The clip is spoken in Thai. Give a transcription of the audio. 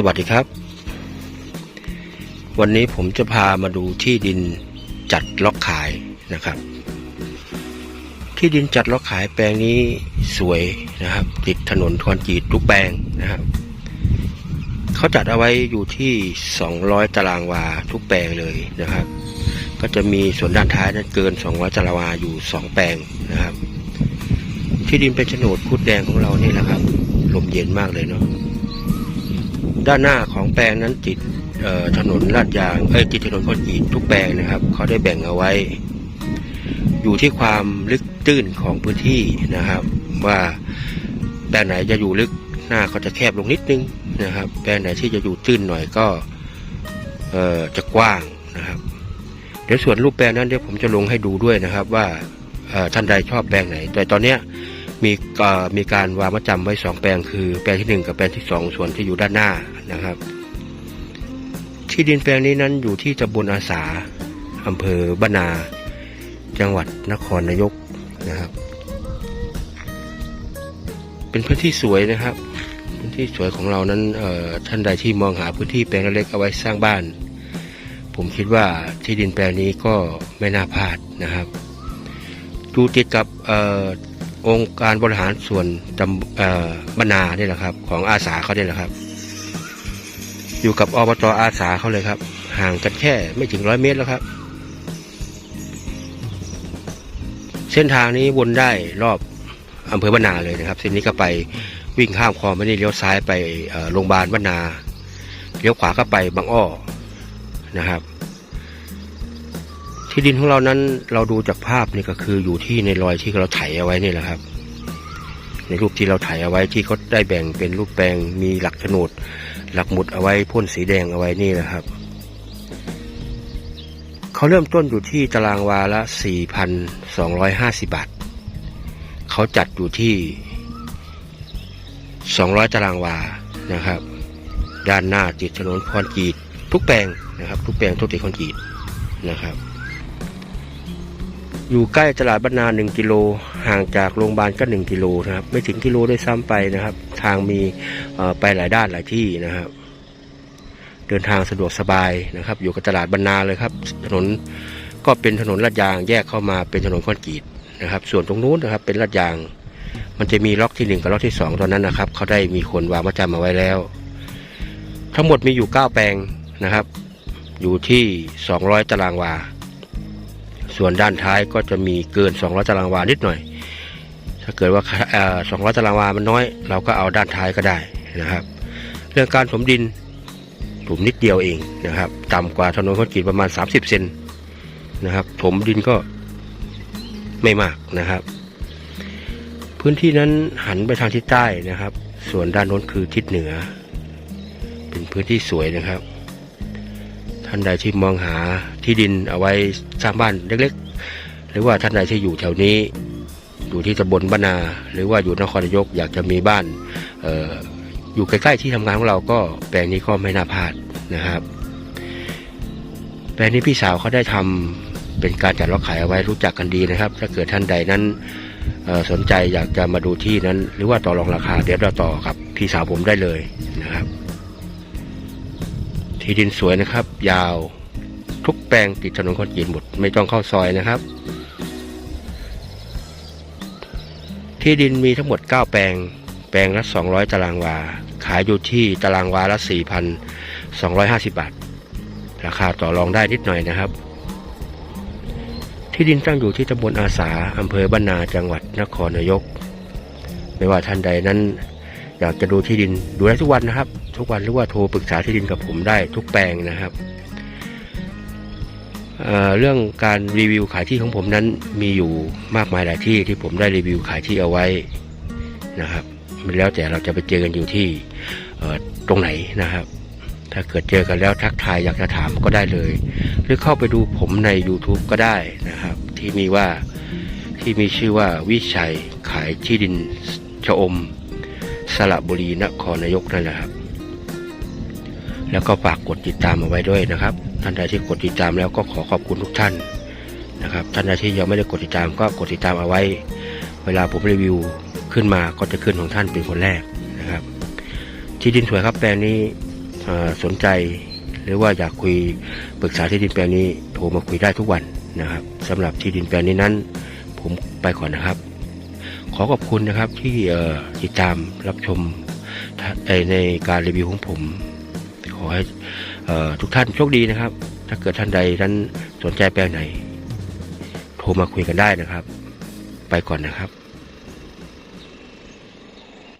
สวัสดีครับ วันนี้ผมจะพามาดูที่ดินจัดล็อกขายนะครับ ที่ดินจัดล็อกขายแปลงนี้สวยนะครับ ติดถนนคอนกรีตทุกแปลงนะครับเขาจัดเอาไว้อยู่ที่ 200 ตารางวาทุกแปลงเลยนะครับ ก็จะมีส่วนด้านท้ายนั้นเกิน 200 ตารางวาอยู่ 2 แปลงนะครับ ที่ดินเป็นโฉนดพุดแดงของเรานี่แหละครับลมเย็นมากเลยเนาะ ด้านหน้าของแปลงนั้นติดถนนลาดยางเอ้ยติดถนนคอนกรีตทุกแปลงนะครับ เขาได้แบ่งเอาไว้ อยู่ที่ความลึกตื้นของพื้นที่นะครับ ว่าแปลงไหนจะอยู่ลึกหน้าก็จะแคบลงนิดนึงนะครับ แปลงไหนที่จะอยู่ตื้นหน่อยก็จะกว้างนะครับ เดี๋ยวส่วนรูปแปลงนั้นเดี๋ยวผมจะลงให้ดูด้วยนะครับ ว่าท่านใดชอบแปลงไหน แต่ตอนเนี้ย มีมีการวางมัดจำไว้สองแปลงคือแปลงที่หนึ่งกับแปลงที่สองส่วนที่อยู่ด้านหน้านะครับ ที่ดินแปลงนี้นั้นอยู่ที่ตำบลอาสาอำเภอบ้านา จังหวัดนครนายกนะครับ เป็นพื้นที่สวยนะครับ พื้นที่สวยของเรานั้นท่านใดที่มองหาพื้นที่แปลงเล็กเอาไว้สร้างบ้าน ผมคิดว่าที่ดินแปลงนี้ก็ไม่น่าพลาดนะครับดูติดกับ องค์การบริหารส่วนตำบรรณาเนี่ยแหละครับ ของอาสาเขาเนี่ยแหละครับ อยู่กับอบตอาสาเขาเลยครับ ห่างกันแค่ไม่ถึงร้อยเมตรแล้วครับ เส้นทางนี้วนได้รอบอำเภอบรรนาเลยนะครับเส้นนี้ก็ไปวิ่งข้ามคลองไม่ได้เลี้ยวซ้ายไปโรงพยาบาลบรรนาเลี้ยวขวาก็ไปบางอ้อนะครับ ที่ดินของเรานั้นเราดูจากภาพนี่ก็คืออยู่ที่ในรอยที่เราไถเอาไว้นี่แหละครับ ในรูปที่เราไถเอาไว้ที่เขาได้แบ่งเป็นรูปแปลงมีหลักโฉนด หลักหมุดเอาไว้พ่นสีแดงเอาไว้นี่แหละครับเขาเริ่มต้นอยู่ที่ตารางวาละ 4,250 บาทเขาจัดอยู่ที่ 200 ตารางวานะครับ ด้านหน้าติดถนนคอนกรีตทุกแปลงนะครับ ทุกแปลงทุกติดคอนกรีตนะครับ อยู่ใกล้ตลาดบ้านนาหนึ่งกิโลห่างจากโรงพยาบาลก็หนึ่งกิโลนะครับ ไม่ถึงกิโลด้วยซ้ำไปนะครับ ทางมีไปหลายด้านหลายที่นะครับ เดินทางสะดวกสบายนะครับ อยู่กับตลาดบ้านนาเลยครับ ถนนก็เป็นถนนลาดยางแยกเข้ามาเป็นถนนคอนกรีตนะครับ ส่วนตรงนู้นนะครับเป็นลาดยาง มันจะมีล็อกที่หนึ่งกับล็อกที่สองตอนนั้นนะครับเขาได้มีคนวางมาจำมาไว้แล้ว ทั้งหมดมีอยู่เก้าแปลงนะครับ อยู่ที่สองร้อยตารางวา ส่วนด้านท้ายก็จะมีเกิน 200 ตารางวานิดหน่อย ถ้าเกิดว่าเอ่อ200ตารางวามันน้อย เราก็เอาด้านท้ายก็ได้นะครับ เรื่องการถมดินถมนิดเดียวเองนะครับ ต่ำกว่าถนนคอนกรีตประมาณ 30 เซนนะครับ ถมดินก็ไม่มากนะครับ พื้นที่นั้นหันไปทางทิศใต้นะครับ ส่วนด้านโน้นคือทิศเหนือ เป็นพื้นที่สวยนะครับ ท่านใดที่มองหา ที่ดินเอาไว้สร้างบ้านเล็กๆ หรือว่าท่านใดที่อยู่แถวนี้ อยู่ที่ตำบลบ้านนา หรือว่าอยู่นครนายกอยากจะมีบ้านอออยู่ใกล้ๆที่ทำงานของเราก็แปลงนี้ก็ไม่น่าพลาดนะครับ แปลงนี้พี่สาวเขาได้ทำเป็นการจัดล็อกขายเอาไว้รู้จักกันดีนะครับ ถ้าเกิดท่านใดนั้นสนใจอยากจะมาดูที่นั้น หรือว่าต่อรองราคาเดี๋ยวเราต่อกับพี่สาวผมได้เลยนะครับ ที่ดินสวยนะครับ ยาว ทุกแปลงติดถนนคอนกรีตหมดไม่ต้องเข้าซอยนะครับ ที่ดินมีทั้งหมด 9 แปลง แปลงละ 200 ตารางวา ขายอยู่ที่ตารางวาละ 4,250 บาท ราคาต่อรองได้นิดหน่อยนะครับ ที่ดินตั้งอยู่ที่ตำบลอาสาอำเภอบ้านนาจังหวัดนครนายก ไม่ว่าท่านใดนั้นอยากจะดูที่ดินดูได้ทุกวันนะครับ ทุกวันหรือว่าโทรปรึกษาที่ดินกับผมได้ทุกแปลงนะครับ เรื่องการรีวิวขายที่ของผมนั้นมีอยู่มากมายหลายที่ที่ผมได้รีวิวขายที่เอาไว้นะครับมันแล้วแต่เราจะไปเจอกันอยู่ที่ตรงไหนนะครับ ถ้าเกิดเจอกันแล้วทักทายอยากจะถามก็ได้เลย หรือเข้าไปดูผมใน YouTube ก็ได้นะครับ ที่มีว่าที่มีชื่อว่าวิชัยขายที่ดินชะอมสระบุรีนครนายกนั่นแหละครับ แล้วก็ฝากกดติดตามเอาไว้ด้วยนะครับ ท่านใดที่กดติดตามแล้วก็ขอขอบคุณทุกท่านนะครับ ท่านใดที่ยังไม่ได้กดติดตามก็กดติดตามเอาไว้ เวลาผมรีวิวขึ้นมาก็จะขึ้นของท่านเป็นคนแรกนะครับ ที่ดินสวยครับแปลงนี้สนใจหรือว่าอยากคุยปรึกษาที่ดินแปลงนี้โทรมาคุยได้ทุกวันนะครับสำหรับที่ดินแปลงนี้นั้น ผมไปก่อนนะครับ ขอขอบคุณนะครับที่ติดตามรับชมในการรีวิวของผม ขอให้เอ่อทุกท่านโชคดีนะครับ ถ้าเกิดท่านใดท่านสนใจแปลงไหน โทรมาคุยกันได้นะครับ ไปก่อนนะครับ